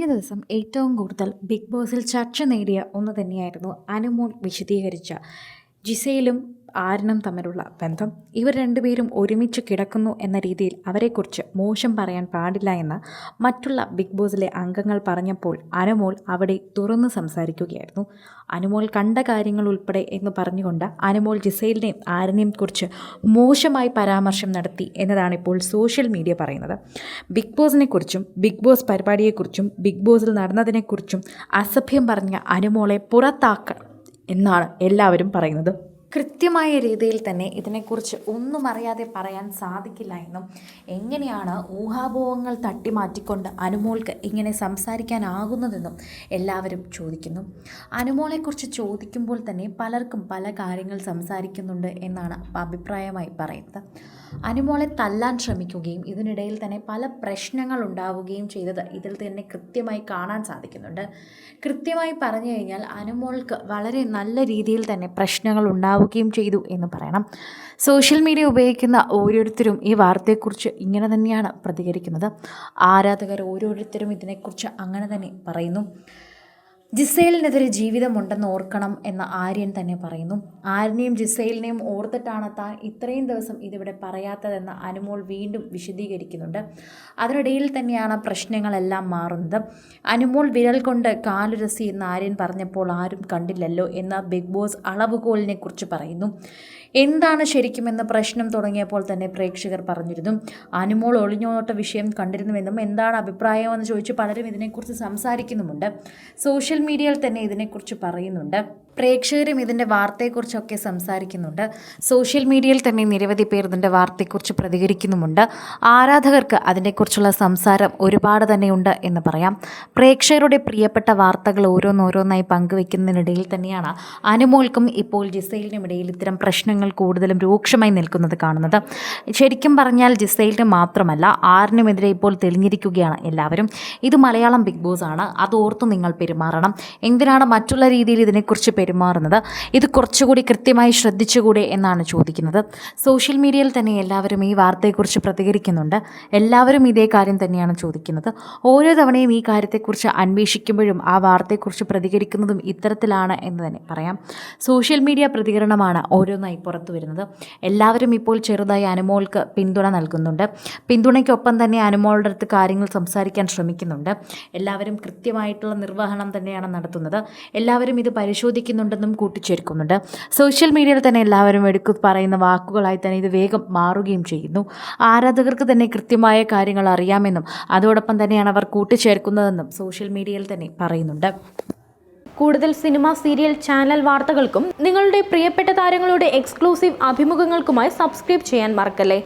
കഴിഞ്ഞ ദിവസം ഏറ്റവും കൂടുതൽ ബിഗ് ബോസിൽ ചർച്ച നേടിയ ഒന്ന് തന്നെയായിരുന്നു അനുമോൾ വിശദീകരിച്ച. ജിസയിലും ആര്യനും തമ്മിലുള്ള ബന്ധം ഇവർ രണ്ടുപേരും ഒരുമിച്ച് കിടക്കുന്നു എന്ന രീതിയിൽ അവരെക്കുറിച്ച് മോശം പറയാൻ പാടില്ല എന്ന് മറ്റുള്ള ബിഗ് ബോസിലെ അംഗങ്ങൾ പറഞ്ഞപ്പോൾ അനുമോൾ അവിടെ തുറന്ന് സംസാരിക്കുകയായിരുന്നു. അനുമോൾ കണ്ട കാര്യങ്ങൾ ഉൾപ്പെടെ എന്ന് പറഞ്ഞുകൊണ്ട് അനുമോൾ ജിസൈലിനെയും ആരനെയും കുറിച്ച് മോശമായി പരാമർശം നടത്തി എന്നതാണ് ഇപ്പോൾ സോഷ്യൽ മീഡിയ പറയുന്നത്. ബിഗ് ബോസിനെക്കുറിച്ചും ബിഗ് ബോസ് പരിപാടിയെക്കുറിച്ചും ബിഗ് ബോസിൽ നടന്നതിനെക്കുറിച്ചും അസഭ്യം പറഞ്ഞ അനുമോളെ പുറത്താക്കണം എന്നാണ് എല്ലാവരും പറയുന്നത്. കൃത്യമായ രീതിയിൽ തന്നെ ഇതിനെക്കുറിച്ച് ഒന്നും അറിയാതെ പറയാൻ സാധിക്കില്ല എന്നും എങ്ങനെയാണ് ഊഹാഭോഹങ്ങൾ തട്ടിമാറ്റിക്കൊണ്ട് അനുമോൾക്ക് ഇങ്ങനെ സംസാരിക്കാനാകുന്നതെന്നും എല്ലാവരും ചോദിക്കുന്നു. അനുമോളെക്കുറിച്ച് ചോദിക്കുമ്പോൾ തന്നെ പലർക്കും പല കാര്യങ്ങൾ സംസാരിക്കുന്നുണ്ട് എന്നാണ് അഭിപ്രായമായി പറയുന്നത്. അനുമോളെ തല്ലാൻ ശ്രമിക്കുകയും ഇതിനിടയിൽ തന്നെ പല പ്രശ്നങ്ങൾ ഉണ്ടാവുകയും ചെയ്തത് ഇതിൽ തന്നെ കൃത്യമായി കാണാൻ സാധിക്കുന്നുണ്ട്. കൃത്യമായി പറഞ്ഞു കഴിഞ്ഞാൽ അനുമോൾക്ക് വളരെ നല്ല രീതിയിൽ തന്നെ പ്രശ്നങ്ങൾ ഉണ്ടാവുകയും ചെയ്തു എന്ന് പറയണം. സോഷ്യൽ മീഡിയ ഉപയോഗിക്കുന്ന ഓരോരുത്തരും ഈ വാർത്തയെക്കുറിച്ച് ഇങ്ങനെ തന്നെയാണ് പ്രതികരിക്കുന്നത്. ആരാധകർ ഓരോരുത്തരും ഇതിനെക്കുറിച്ച് അങ്ങനെ തന്നെ പറയുന്നു. ജിസൈലിനെതിരെ ജീവിതമുണ്ടെന്ന് ഓർക്കണം എന്ന ആര്യൻ തന്നെ പറയുന്നു. ആര്യനെയും ജിസൈലിനെയും ഓർത്തിട്ടാണ് താൻ ഇത്രയും ദിവസം ഇതിവിടെ പറയാത്തതെന്ന് അനുമോൾ വീണ്ടും വിശദീകരിക്കുന്നുണ്ട്. അതിനിടയിൽ തന്നെയാണ് പ്രശ്നങ്ങളെല്ലാം മാറുന്നത്. അനുമോൾ വിരൽ കൊണ്ട് കാലുരസി എന്ന് ആര്യൻ പറഞ്ഞപ്പോൾ ആരും കണ്ടില്ലല്ലോ എന്ന ബിഗ് ബോസ് അളവുകോലിനെ കുറിച്ച് പറയുന്നു. എന്താണ് ശരിക്കുമെന്ന് പ്രശ്നം തുടങ്ങിയപ്പോൾ തന്നെ പ്രേക്ഷകർ പറഞ്ഞിരുന്നു. അനുമോൾ ഒളിഞ്ഞോട്ട വിഷയം കണ്ടിരുന്നുവെന്നും എന്താണ് അഭിപ്രായമെന്ന് ചോദിച്ച് പലരും ഇതിനെക്കുറിച്ച് സംസാരിക്കുന്നുമുണ്ട്. സോഷ്യൽ മീഡിയയിൽ തന്നെ ഇതിനെക്കുറിച്ച് പറയുന്നുണ്ട്. പ്രേക്ഷകരും ഇതിന്റെ വാർത്തയെക്കുറിച്ചൊക്കെ സംസാരിക്കുന്നുണ്ട്. സോഷ്യൽ മീഡിയയിൽ തന്നെ നിരവധി പേർ ഇതിന്റെ വാർത്തയെക്കുറിച്ച് പ്രതികരിക്കുന്നുമുണ്ട്. ആരാധകർക്ക് അതിനെക്കുറിച്ചുള്ള സംസാരം ഒരുപാട് തന്നെയുണ്ട് എന്ന് പറയാം. പ്രേക്ഷകരുടെ പ്രിയപ്പെട്ട വാർത്തകൾ ഓരോന്നോരോന്നായി പങ്കുവെക്കുന്നതിനിടയിൽ തന്നെയാണ് അനുമോൾക്കും ഇപ്പോൾ ജിസൈലിനും ഇടയിൽ ഇത്തരം പ്രശ്നങ്ങൾ കൂടുതലും രൂക്ഷമായി നിൽക്കുന്നത് കാണുന്നത്. ശരിക്കും പറഞ്ഞാൽ ജിസൈലിന് മാത്രമല്ല ആറിനുമെതിരെ ഇപ്പോൾ തെളിഞ്ഞിരിക്കുകയാണ് എല്ലാവരും. ഇത് മലയാളം ബിഗ് ബോസ് ആണ്. അതോർത്ത് നിങ്ങൾ പെരുമാറണം. എന്തിനാണ് മറ്റുള്ള രീതിയിൽ ഇതിനെക്കുറിച്ച് പെരുമാറുന്നത്. ഇത് കുറച്ചുകൂടി കൃത്യമായി ശ്രദ്ധിച്ചുകൂടെ എന്നാണ് ചോദിക്കുന്നത്. സോഷ്യൽ മീഡിയയിൽ തന്നെ എല്ലാവരും ഈ വാർത്തയെക്കുറിച്ച് പ്രതികരിക്കുന്നുണ്ട്. എല്ലാവരും ഇതേ കാര്യം തന്നെയാണ് ചോദിക്കുന്നത്. ഓരോ തവണയും ഈ കാര്യത്തെക്കുറിച്ച് അന്വേഷിക്കുമ്പോഴും ആ വാർത്തയെക്കുറിച്ച് പ്രതികരിക്കുന്നതും ഇത്തരത്തിലാണ് എന്ന് തന്നെ പറയാം. സോഷ്യൽ മീഡിയ പ്രതികരണമാണ് ഓരോന്നായി പുറത്തു വരുന്നത്. എല്ലാവരും ഇപ്പോൾ ചെറുതായി അനുമോൾക്ക് പിന്തുണ നൽകുന്നുണ്ട്. പിന്തുണയ്ക്കൊപ്പം തന്നെ അനുമോളുടെ അടുത്ത് കാര്യങ്ങൾ സംസാരിക്കാൻ ശ്രമിക്കുന്നുണ്ട്. എല്ലാവരും കൃത്യമായിട്ടുള്ള നിർവഹണം തന്നെയാണ് നടത്തുന്നത്. എല്ലാവരും ഇത് പരിശോധിക്കുന്നുണ്ടെന്നും കൂട്ടിച്ചേർക്കുന്നുണ്ട്. സോഷ്യൽ മീഡിയയിൽ തന്നെ എല്ലാവരും എടുക്കു പറയുന്ന വാക്കുകളായി തന്നെ ഇത് വേഗം മാറുകയും ചെയ്യുന്നു. ആരാധകർക്ക് തന്നെ കൃത്യമായ കാര്യങ്ങൾ അറിയാമെന്നും അതോടൊപ്പം തന്നെയാണ് അവർ കൂട്ടിച്ചേർക്കുന്നതെന്നും സോഷ്യൽ മീഡിയയിൽ തന്നെ പറയുന്നുണ്ട്. കൂടുതൽ സിനിമ സീരിയൽ ചാനൽ വാർത്തകൾക്കും നിങ്ങളുടെ പ്രിയപ്പെട്ട താരങ്ങളുടെ എക്സ്ക്ലൂസീവ് അഭിമുഖങ്ങൾക്കുമായി സബ്സ്ക്രൈബ് ചെയ്യാൻ മറക്കല്ലേ?